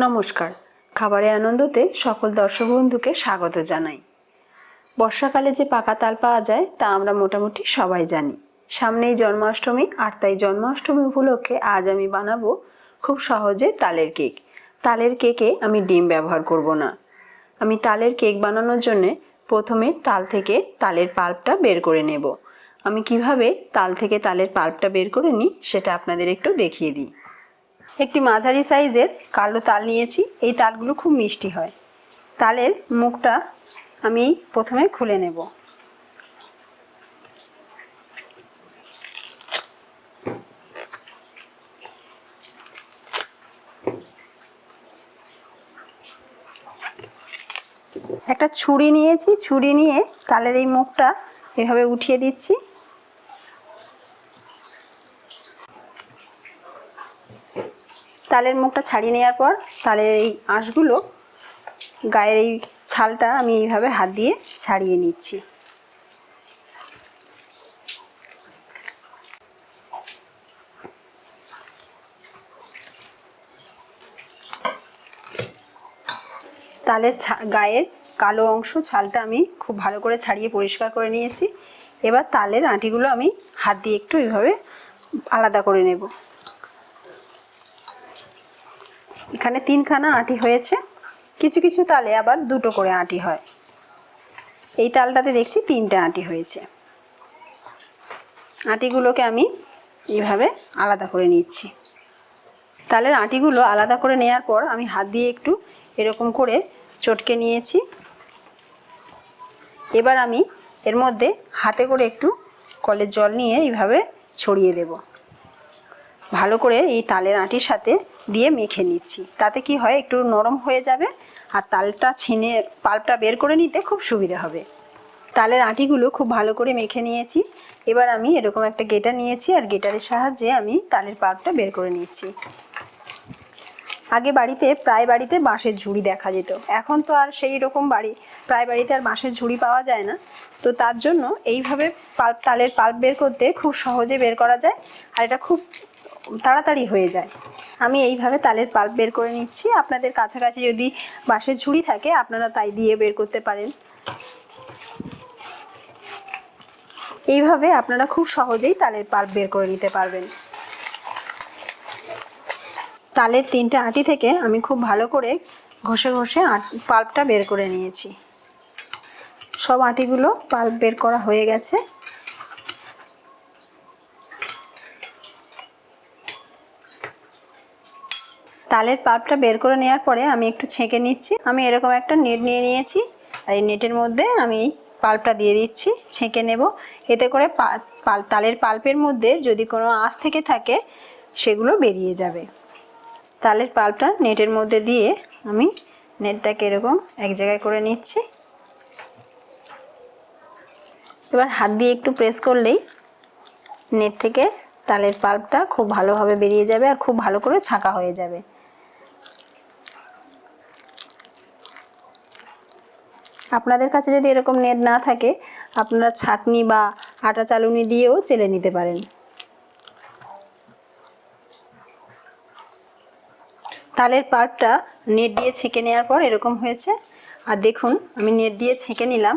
নমস্কার। খাবারে আনন্দতে সকল দর্শক বন্ধুকে স্বাগত জানাই। বর্ষাকালে যে পাকা তাল পাওয়া যায়, তা আমরা মোটামুটি সবাই জানি। সামনেই জন্মাষ্টমী, আর তাই জন্মাষ্টমী উপলক্ষে আজ আমি বানাবো খুব সহজে তালের কেক। তালের কেকে আমি ডিম ব্যবহার করব না। আমি তালের কেক বানানোর জন্য প্রথমে তাল থেকে তালের পাল্পটা বের করে নেব। আমি কীভাবে তাল থেকে তালের পাল্পটা বের করে নিই, সেটা আপনাদের একটু দেখিয়ে দিই। একটি মাঝারি সাইজের কালো তাল নিয়েছি। এই তালগুলো খুব মিষ্টি হয়। তালের মুখটা আমি প্রথমে খুলে নেব। একটা ছুরি নিয়েছি। ছুরি নিয়ে তালের এই মুখটা এভাবে উঠিয়ে দিচ্ছি। তালের মুখটা ছাড়িয়ে নেওয়ার পর তালের এই আঁশগুলো গায়ের এই ছালটা আমি এইভাবে হাত দিয়ে ছাড়িয়ে নিচ্ছি। তালের গায়ের কালো অংশ ছালটা আমি খুব ভালো করে ছাড়িয়ে পরিষ্কার করে নিয়েছি। এবার তালের আঁটিগুলো আমি হাত দিয়ে একটু এইভাবে আলাদা করে নেব। এখানে তিনখানা আঁটি হয়েছে। কিছু কিছু তালে আবার দুটো করে আঁটি হয়। এই তালটাতে দেখছি তিনটে আঁটি হয়েছে। আঁটিগুলোকে আমি এইভাবে আলাদা করে নিচ্ছি। তালের আঁটিগুলো আলাদা করে নেওয়ার পর আমি হাত দিয়ে একটু এরকম করে চটকে নিয়েছি। এবার আমি এর মধ্যে হাতে করে একটু কলের জল নিয়ে এইভাবে ছড়িয়ে দেব। ভালো করে এই তালের আঁটির সাথে দিয়ে মেখে নিচ্ছি। তাতে কি হয়, একটু নরম হয়ে যাবে আর তালটা ছিনে, পাল্পটা বের করে নিতে খুব সুবিধা হবে। তালের আঁটিগুলো খুব ভালো করে মেখে নিয়েছি। এবার আমি এরকম একটা গেটার নিয়েছি আর গেটারের সাহায্যে আমি তালের পাল্পটা বের করে নিচ্ছি। আগে বাড়িতে, প্রায় বাড়িতে বাঁশের ঝুড়ি দেখা যেত। এখন তো আর সেই রকম বাড়ি, প্রায় বাড়িতে আর বাঁশের ঝুড়ি পাওয়া যায় না। তো তার জন্য এইভাবে পাল্প তালের পাল্প বের করতে খুব সহজে বের করা যায়। আর এটা খুব তাড়াতাড়ি হয়ে যায়। আমি এইভাবে তালের পাল্প বের করে নিচ্ছি। আপনাদের কাছাকাছি যদি বাঁশের ঝুড়ি থাকে, আপনারা তাই দিয়ে বের করতে পারেন। এইভাবে আপনারা খুব সহজেই তালের পাল্প বের করে নিতে পারবেন। তালের তিনটে আঁটি থেকে আমি খুব ভালো করে ঘষে ঘষে পাল্পটা বের করে নিয়েছি। সব আঁটিগুলো পাল্প বের করা হয়ে গেছে। তালের পাল্পটা বের করে নেওয়ার পরে আমি একটু ছেঁকে নিচ্ছি। আমি এরকম একটা নেট নিয়ে নিয়েছি আর এই নেটের মধ্যে আমি পাল্পটা দিয়ে দিচ্ছি, ছেঁকে নেব। এতে করে পাল, তালের পাল্পের মধ্যে যদি কোনো আঁশ থেকে থাকে, সেগুলো বেরিয়ে যাবে। তালের পাল্পটা নেটের মধ্যে দিয়ে আমি নেটটাকে এরকম এক জায়গায় করে নিচ্ছি। এবার হাত দিয়ে একটু প্রেস করলেই নেট থেকে তালের পাল্পটা খুব ভালোভাবে বেরিয়ে যাবে আর খুব ভালো করে ছাঁকা হয়ে যাবে। আপনাদের কাছে যদি এরকম নেট না থাকে, আপনারা ছাঁকনি বা আটা চালুনি দিয়েও চেলে নিতে পারেন। তালের পাল্পটা নেট দিয়ে ছেঁকে নেওয়ার পর এরকম হয়েছে। আর দেখুন, আমি নেট দিয়ে ছেঁকে নিলাম।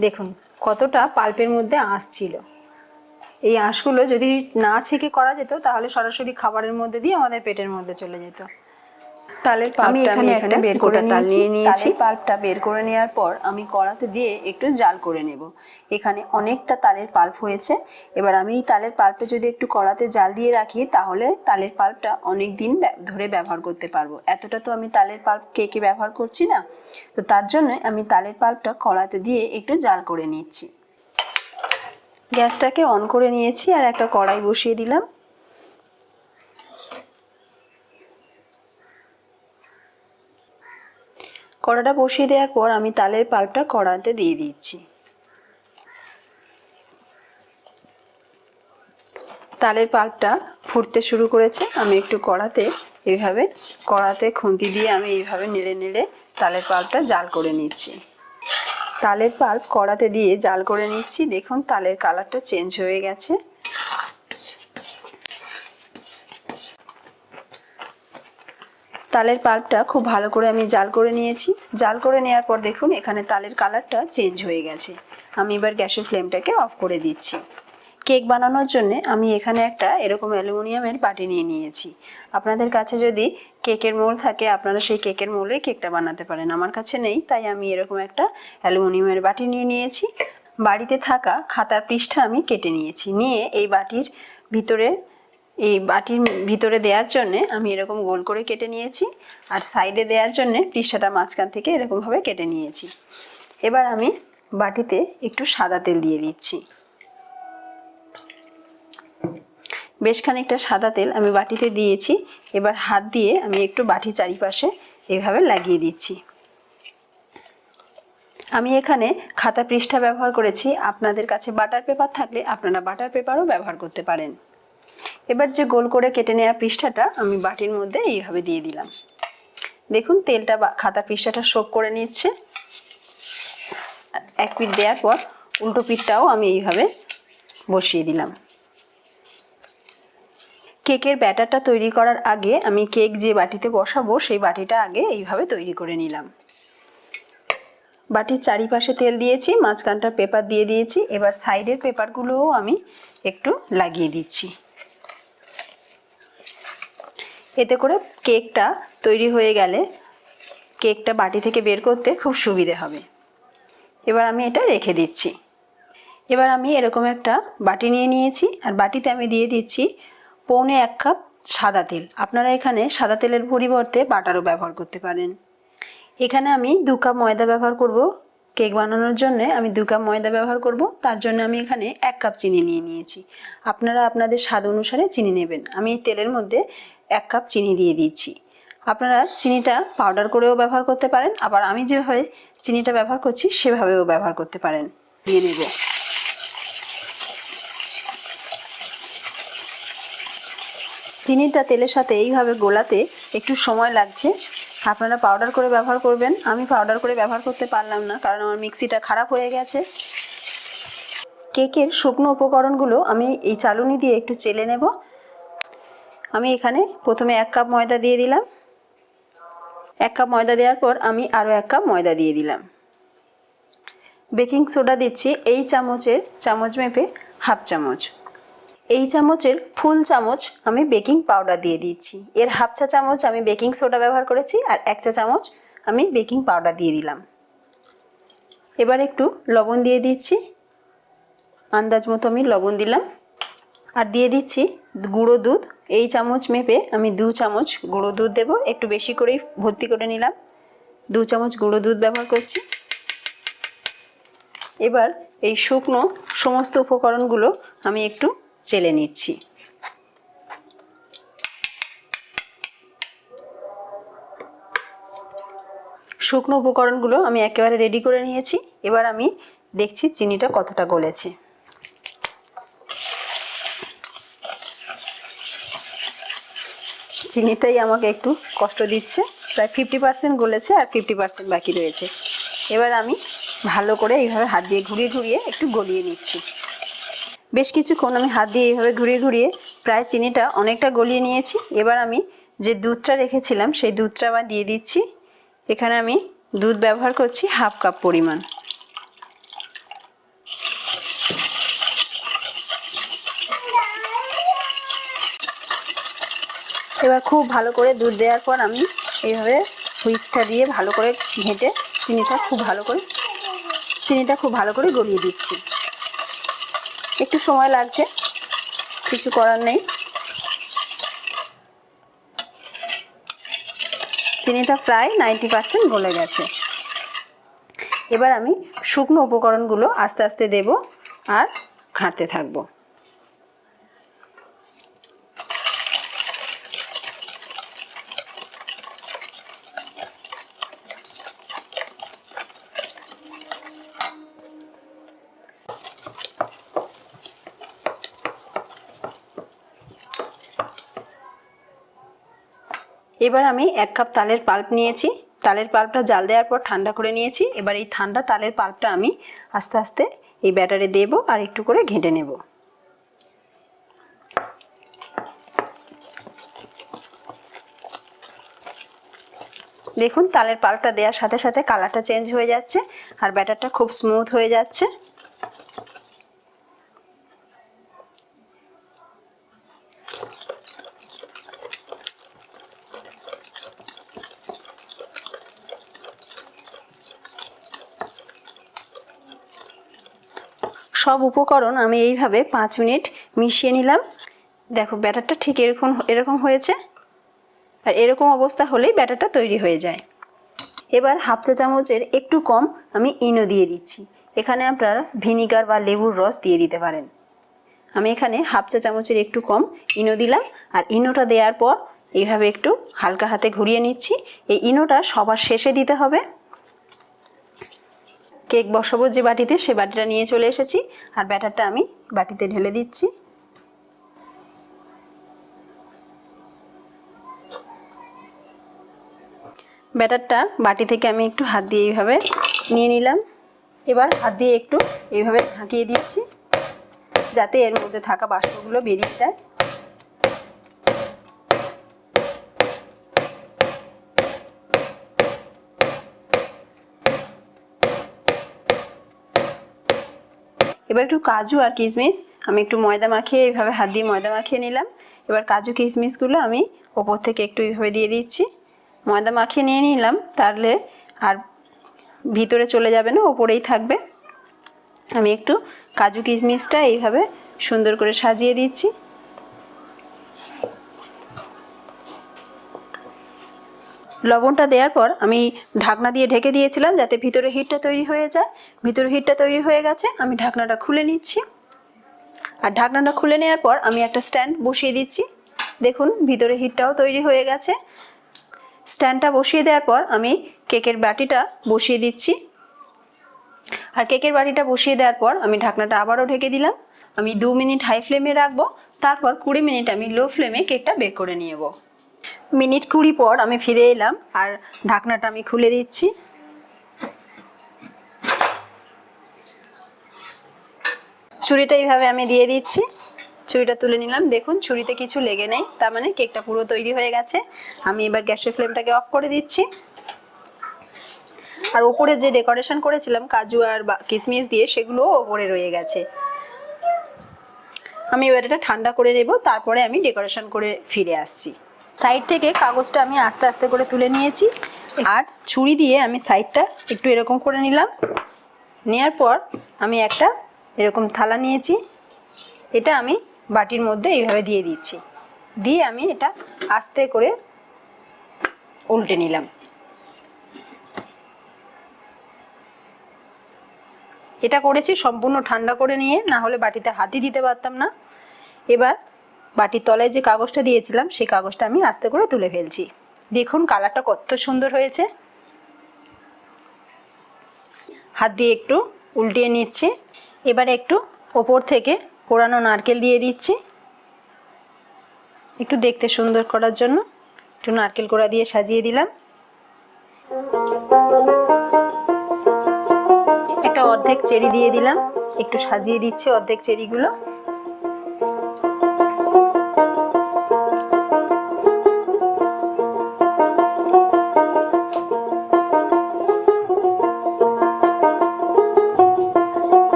দেখুন, কতটা পাল্পের মধ্যে আঁশ ছিল। এই আঁশগুলো যদি না ছেঁকে করা যেত, তাহলে সরাসরি খাবারের মধ্যে দিয়ে আমাদের পেটের মধ্যে চলে যেত। তালের আমি এখানে একটা বের করে তাল নিয়েছি। নিয়ে নিয়েছি। তালের পাল্পটা বের করে নেওয়ার পর আমি কড়াতে দিয়ে একটু জাল করে নেব। এখানে অনেকটা তালের পাল্প হয়েছে। এবার আমি এই তালের পাল্পটা যদি একটু কড়াতে জাল দিয়ে রাখি তাহলে তালের পাল্পটা অনেক দিন ধরে ব্যবহার করতে পারব। এতটা তো আমি তালের পাল্প কেকে ব্যবহার করছি না? তো তার জন্য আমি তালের পাল্পটা কড়াতে দিয়ে একটু জাল করে নিচ্ছি। গ্যাসটাকে অন করে নিয়েছি আর একটা কড়াই বসিয়ে দিলাম। কড়াটা বসিয়ে দেওয়ার পর আমি তালের পাল্পটা কড়াতে দিয়ে দিচ্ছি। তালের পাল্পটা ফুটতে শুরু করেছে। আমি একটু কড়াতে এইভাবে কড়াতে খুন্তি দিয়ে আমি এইভাবে নেড়ে নেড়ে তালের পাল্পটা জাল করে নিচ্ছি। তালের পাল্প কড়াতে দিয়ে জাল করে নিচ্ছি। দেখুন, তালের কালারটা চেঞ্জ হয়ে গেছে। তালের পাল্পটা খুব ভালো করে আমি জাল করে নিয়েছি। জাল করে নেওয়ার পর দেখুন, এখানে তালের কালারটা চেঞ্জ হয়ে গেছে। আমি এবার গ্যাসের ফ্লেমটাকে অফ করে দিচ্ছি। কেক বানানোর জন্য আমি এখানে একটা এরকম অ্যালুমিনিয়ামের বাটি নিয়ে নিয়েছি। আপনাদের কাছে যদি কেকের মোল থাকে, আপনারা সেই কেকের মোলে কেকটা বানাতে পারেন। আমার কাছে নেই, তাই আমি এরকম একটা অ্যালুমিনিয়ামের বাটি নিয়ে নিয়েছি। বাড়িতে থাকা খাতার পৃষ্ঠা আমি কেটে নিয়েছি। নিয়ে এই বাটির ভিতরে এই বাটির ভিতরে দেওয়ার জন্যে আমি এরকম গোল করে কেটে নিয়েছি আর সাইডে দেওয়ার জন্যে পৃষ্ঠাটা মাঝখান থেকে এরকমভাবে কেটে নিয়েছি। এবার আমি বাটিতে একটু সাদা তেল দিয়ে দিচ্ছি। বেশ খানিকটা সাদা তেল আমি বাটিতে দিয়েছি। এবার হাত দিয়ে আমি একটু বাটি চারিপাশে এভাবে লাগিয়ে দিচ্ছি। আমি এখানে খাতা পৃষ্ঠা ব্যবহার করেছি। আপনাদের কাছে বাটার পেপার থাকলে আপনারা বাটার পেপারও ব্যবহার করতে পারেন। এবার যে গোল করে কেটে নেওয়া পৃষ্ঠাটা আমি বাটির মধ্যে এইভাবে দিয়ে দিলাম। দেখুন, তেলটা খাতা পৃষ্ঠাটা শোক করে নিচ্ছে। এক পিঠ দেওয়ার পর উল্টো পিঠটাও আমি এইভাবে বসিয়ে দিলাম। কেকের ব্যাটারটা তৈরি করার আগে আমি কেক যে বাটিতে বসাবো, সেই বাটিটা আগে এইভাবে তৈরি করে নিলাম। বাটির চারিপাশে তেল দিয়েছি, মাঝখানটা পেপার দিয়ে দিয়েছি, এবার সাইডের পেপারগুলোও আমি একটু লাগিয়ে দিচ্ছি। এতে করে কেকটা তৈরি হয়ে গেলে কেকটা বাটি থেকে বের করতে খুব সুবিধে হবে। এবার আমি এটা রেখে দিচ্ছি। এবার আমি এরকম একটা বাটি নিয়ে নিয়েছি, আর বাটিতে আমি দিয়ে দিচ্ছি পৌনে এক কাপ সাদা তেল। আপনারা এখানে সাদা তেলের পরিবর্তে বাটারও ব্যবহার করতে পারেন। এখানে আমি দু কাপ ময়দা ব্যবহার করব। কেক বানানোর জন্য আমি দু কাপ ময়দা ব্যবহার করব। তার জন্য আমি এখানে এক কাপ চিনি নিয়ে নিয়েছি। আপনারা আপনাদের স্বাদ অনুসারে চিনি নেবেন। আমি তেলের মধ্যে এক কাপ চিনি দিয়ে দিচ্ছি। আপনারা চিনিটা পাউডার করেও ব্যবহার করতে পারেন, আবার আমি যেভাবে চিনিটা ব্যবহার করছি, সেভাবেও ব্যবহার করতে পারেন। দিয়ে নেব চিনিটা তেলের সাথে এইভাবে গোলাতে একটু সময় লাগছে। আপনারা পাউডার করে ব্যবহার করবেন। আমি পাউডার করে ব্যবহার করতে পারলাম না, কারণ আমার মিক্সিটা খারাপ হয়ে গেছে। কেকের শুকনো উপকরণগুলো আমি এই চালুনি দিয়ে একটু চেলে নেব। আমি এখানে প্রথমে এক কাপ ময়দা দিয়ে দিলাম। এক কাপ ময়দা দেওয়ার পর আমি আরও এক কাপ ময়দা দিয়ে দিলাম। বেকিং সোডা দিচ্ছি এই চামচের চামচ মেপে হাফ চামচ। এই চামচের ফুল চামচ আমি বেকিং পাউডার দিয়ে দিচ্ছি। এর হাফ চা চামচ আমি বেকিং সোডা ব্যবহার করেছি আর এক চা চামচ আমি বেকিং পাউডার দিয়ে দিলাম। এবার একটু লবণ দিয়ে দিচ্ছি। আন্দাজ মতো আমি লবণ দিলাম। আর দিয়ে দিচ্ছি গুঁড়ো দুধ। এই চামচ মেপে আমি দু চামচ গুঁড়ো দুধ দেবো। একটু বেশি করেই ভর্তি করে নিলাম। দু চামচ গুঁড়ো দুধ ব্যবহার করছি। এবার এই শুকনো সমস্ত উপকরণগুলো আমি একটু চেলে নিচ্ছি। শুকনো উপকরণগুলো আমি একেবারে রেডি করে নিয়েছি। এবার আমি দেখছি চিনিটা কতটা গলেছে। চিনিটাই আমাকে একটু কষ্ট দিচ্ছে। প্রায় ফিফটি পার্সেন্ট গলেছে আর ফিফটি পার্সেন্ট বাকি রয়েছে। এবার আমি ভালো করে এইভাবে হাত দিয়ে ঘুরিয়ে ঘুরিয়ে একটু গলিয়ে নিচ্ছি। বেশ কিছুক্ষণ আমি হাত দিয়ে এইভাবে ঘুরিয়ে ঘুরিয়ে প্রায় চিনিটা অনেকটা গলিয়ে নিয়েছি। এবার আমি যে দুধটা রেখেছিলাম, সেই দুধটা আবার দিয়ে দিচ্ছি। এখানে আমি দুধ ব্যবহার করছি হাফ কাপ পরিমাণ। এবার খুব ভালো করে দুধ দেওয়ার পর আমি এইভাবে হুইক্সটা দিয়ে ভালো করে ঘেঁটে চিনিটা খুব ভালো করে, চিনিটা খুব ভালো করে গলিয়ে দিচ্ছি। একটু সময় লাগছে, কিছু করার নেই। চিনিটা প্রায় নাইনটি পার্সেন্ট গলে গেছে। এবার আমি শুকনো উপকরণগুলো আস্তে আস্তে দেব আর ঘাঁটতে থাকব। এবার আমি এক কাপ তালের পাল্প নিয়েছি। তালের পাল্পটা জাল দেওয়ার পর ঠান্ডা করে নিয়েছি। এবার এই ঠান্ডা তালের পাল্পটা আমি আস্তে আস্তে এই ব্যাটারে দেব আর একটু করে ঘেঁটে নেব। দেখুন, তালের পাল্পটা দেওয়ার সাথে সাথে কালারটা চেঞ্জ হয়ে যাচ্ছে আর ব্যাটারটা খুব স্মুথ হয়ে যাচ্ছে। সব উপকরণ আমি এইভাবে পাঁচ মিনিট মিশিয়ে নিলাম। দেখো, ব্যাটারটা ঠিক এরকম এরকম হয়েছে। আর এরকম অবস্থা হলেই ব্যাটারটা তৈরি হয়ে যায়। এবার হাফ চা চামচের একটু কম আমি ইনো দিয়ে দিচ্ছি। এখানে আপনারা ভিনিগার বা লেবুর রস দিয়ে দিতে পারেন। আমি এখানে হাফ চা চামচের একটু কম ইনো দিলাম। আর ইনোটা দেওয়ার পর এইভাবে একটু হালকা হাতে ঘুরিয়ে নিচ্ছি। এই ইনোটা সবার শেষে দিতে হবে। কেক বসাবো যে বাটিতে, সে বাটিটা নিয়ে চলে এসেছি। আর ব্যাটারটা আমি বাটিতে ঢেলে দিচ্ছি। ব্যাটারটা বাটি থেকে আমি একটু হাত দিয়ে এইভাবে নিয়ে নিলাম। এবার হাত দিয়ে একটু এইভাবে ঝাঁকিয়ে দিচ্ছি, যাতে এর মধ্যে থাকা বাষ্পগুলো বেরিয়ে যায়। এবার একটু কাজু আর কিশমিশ। আমি একটু ময়দা মাখিয়ে, এইভাবে হাত দিয়ে ময়দা মাখিয়ে নিলাম। এবার কাজু কিশমিশগুলো আমি ওপর থেকে একটু এইভাবে দিয়ে দিচ্ছি। ময়দা মাখিয়ে নিয়ে নিলাম, তাহলে আর ভিতরে চলে যাবে না, ওপরেই থাকবে। আমি একটু কাজু কিশমিশটা এইভাবে সুন্দর করে সাজিয়ে দিচ্ছি। লবণটা দেওয়ার পর আমি ঢাকনা দিয়ে ঢেকে দিয়েছিলাম যাতে ভিতরে হিটটা তৈরি হয়ে যায়। ভিতরে হিটটা তৈরি হয়ে গেছে, আমি ঢাকনাটা খুলে নিচ্ছি। আর ঢাকনাটা খুলে নেওয়ার পর আমি একটা স্ট্যান্ড বসিয়ে দিচ্ছি। দেখুন, ভিতরে হিটটাও তৈরি হয়ে গেছে। স্ট্যান্ডটা বসিয়ে দেওয়ার পর আমি কেকের বাটিটা বসিয়ে দিচ্ছি। আর কেকের বাটিটা বসিয়ে দেওয়ার পর আমি ঢাকনাটা আবারও ঢেকে দিলাম। আমি দু মিনিট হাই ফ্লেমে রাখব, তারপর কুড়ি মিনিট আমি লো ফ্লেমে কেকটা বেক করে নিয়ে যাব মিনিট কুড়ি পর আমি ফিরে এলাম আর ঢাকনাটা আমি খুলে দিচ্ছি। ছুরিটা এইভাবে আমি দিয়ে দিচ্ছি। ছুরিটা তুলে নিলাম। দেখুন, ছুরিতে কিছু লেগে নেই। তার মানে কেকটা পুরো তৈরি হয়ে গেছে। আমি এবার গ্যাসের ফ্লেমটাকে অফ করে দিচ্ছি। আর ওপরে যে ডেকোরেশন করেছিলাম, কাজু আর কিশমিশ দিয়ে, সেগুলোও ওপরে রয়ে গেছে। আমি এবার এটা ঠান্ডা করে নেব। তারপরে আমি ডেকোরেশন করে ফিরে আসছি। সাইড থেকে কাগজটা আমি আস্তে আস্তে করে তুলে নিয়েছি। আর ছুরি দিয়ে আমি সাইডটা একটু এরকম করে নিলাম। নেওয়ার পর আমি একটা এরকম থালা নিয়েছি। এটা আমি বাটির মধ্যে এইভাবে দিয়ে দিচ্ছি। দিয়ে আমি এটা আস্তে করে উল্টে নিলাম। এটা করেছি সম্পূর্ণ ঠান্ডা করে নিয়ে, না হলে বাটিতে হাতই দিতে পারতাম না। এবার বাটির তলায় যে কাগজটা দিয়েছিলাম, সেই কাগজটা আমি আস্তে করে তুলে ফেলছি। দেখুন, কালারটা কত সুন্দর হয়েছে। হাত দিয়ে একটু উল্টিয়ে নিচ্ছি। এবার একটু ওপর থেকে পোড়ানো নারকেল দিয়ে দিচ্ছি। একটু দেখতে সুন্দর করার জন্য একটু নারকেল কোড়া দিয়ে সাজিয়ে দিলাম। একটা অর্ধেক চেরি দিয়ে দিলাম। একটু সাজিয়ে দিচ্ছি অর্ধেক চেরিগুলো।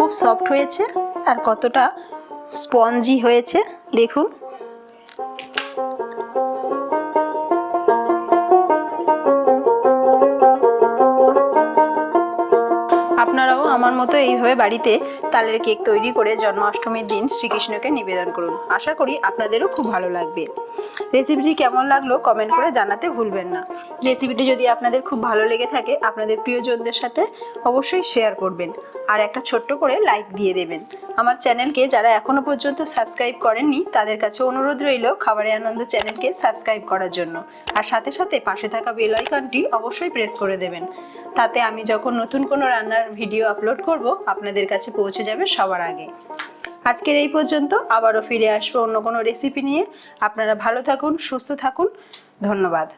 খুব সফট হয়েছে আর কতটা স্পঞ্জি হয়েছে, দেখুন। আপনারাও আমার মতো এইভাবে বাড়িতে তালের কেক তৈরি করে জন্মাষ্টমীর দিন শ্রীকৃষ্ণকে নিবেদন করুন। আশা করি আপনাদেরও খুব ভালো লাগবে। রেসিপিটি কেমন লাগল কমেন্ট করে জানাতে ভুলবেন না। রেসিপিটি যদি আপনাদের খুব ভালো লেগে থাকে, আপনাদের প্রিয়জনদের সাথে অবশ্যই শেয়ার করবেন। আর একটা ছোট্ট করে লাইক দিয়ে দেবেন। আমার চ্যানেলকে যারা এখনও পর্যন্ত সাবস্ক্রাইব করেননি, তাদের কাছে অনুরোধ রইল খাবারে আনন্দ চ্যানেলকে সাবস্ক্রাইব করার জন্য। আর সাথে সাথে পাশে থাকা বেল আইকনটি অবশ্যই প্রেস করে দেবেন। তাতে আমি যখন নতুন কোনো রান্নার ভিডিও আপলোড করব, আপনাদের কাছে পৌঁছে যাবে সবার আগে। আজকের এই পর্যন্ত আবারও ফিরে আসব অন্য কোনো রেসিপি নিয়ে। আপনারা ভালো থাকুন, সুস্থ থাকুন। ধন্যবাদ।